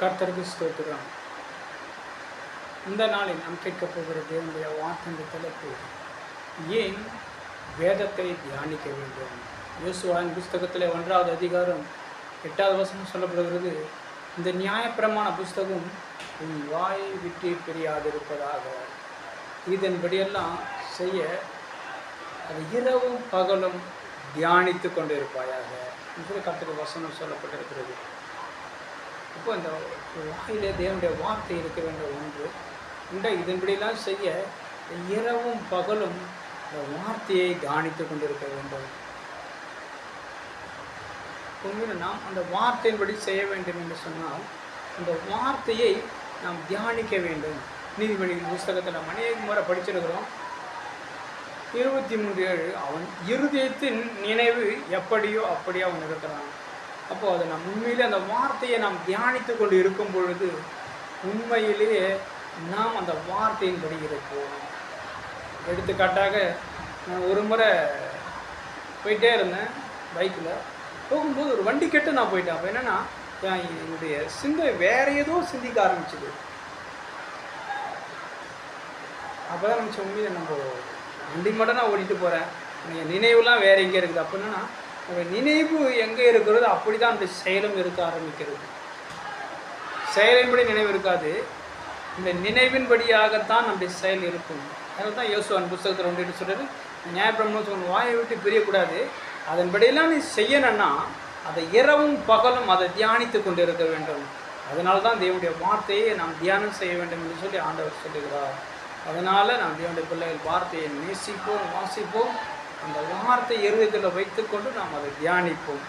கர்த்தருக்கு ஸ்தோத்திரம். இந்த நாளில் நாம் கேட்கப் போகிற தேவனுடைய வார்த்தை தலைப்பு ஏன் வேதத்தை தியானிக்க வேண்டும்? யோசுவாயின் புஸ்தகத்தில் ஒன்றாவது அதிகாரம் எட்டாவது வசனம் சொல்லப்படுகிறது இந்த நியாயப்பிரமாண புஸ்தகம் உன் வாயை விட்டு பிரியாதிருப்பதாக. இதன்படியெல்லாம் செய்ய அது இரவும் பகலும் தியானித்து கொண்டிருப்பாயாக. என்று கர்த்தர் வசனம் சொல்லப்பட்டிருக்கிறது. இப்போ அந்த வாயிலே தேவனுடைய வார்த்தை இருக்க வேண்டிய ஒன்று. உண்டா இதன்படியெல்லாம் செய்ய இரவும் பகலும் இந்த வார்த்தையை தியானித்து கொண்டிருக்க வேண்டும். உண்மையில் நாம் அந்த வார்த்தையின்படி செய்ய வேண்டும் என்று சொன்னால் அந்த வார்த்தையை நாம் தியானிக்க வேண்டும். நீதிபதி புஸ்தகத்தில் நம்ம அநேக முறை படிச்சிருக்கிறோம். இருபத்தி மூன்று ஏழு அவன் இருதயத்தின் நினைவு எப்படியோ அப்படியே அவன் இருக்கிறான். அப்போ அதை நம் உண்மையிலே அந்த வார்த்தையை நாம் தியானித்து கொண்டு இருக்கும் பொழுது உண்மையிலேயே நாம் அந்த வார்த்தையின்படி இருப்போம். எடுத்துக்காட்டாக நான் ஒரு முறை போயிட்டே இருந்தேன் பைக்கில். போகும்போது ஒரு வண்டி கெட்டு நான் போயிட்டேன். அப்போ என்னென்னா என்னுடைய சிந்தை வேற ஏதோ சிந்திக்க ஆரம்பிச்சுது. அப்போ தான் நினச்ச உண்மையை நம்ம வண்டி மட்டும் நான் ஓடிட்டு போகிறேன் நீங்கள் நினைவுலாம் வேறு எங்கே இருக்குது. அப்போ என்னன்னா உங்கள் நினைவு எங்கே இருக்கிறதோ அப்படி தான் அந்த செயலும் இருக்க ஆரம்பிக்கிறது. செயலின்படி நினைவு இருக்காது. இந்த நினைவின்படியாகத்தான் நம்முடைய செயல் இருக்கும். அதனால தான் யோசுவான் புஸ்தகத்தில் ஒன்று சொல்கிறது நியாயப்பிரமணம் உன் வாயை விட்டு பிரியக்கூடாது. அதன்படியெல்லாம் நீ செய்யணும்னா அதை இரவும் பகலும் அதை தியானித்து கொண்டு இருக்க வேண்டும். அதனால தான் தேவனுடைய வார்த்தையை நாம் தியானம் செய்ய வேண்டும் என்று சொல்லி ஆண்டவர் சொல்லுகிறார் அதனால் நாம் தேவனுடைய பிள்ளைகள் வார்த்தையை நேசிப்போம் வாசிப்போம். அந்த வார்த்தை இருதயத்தில் வைத்துக்கொண்டு நாம் அதை தியானிப்போம்.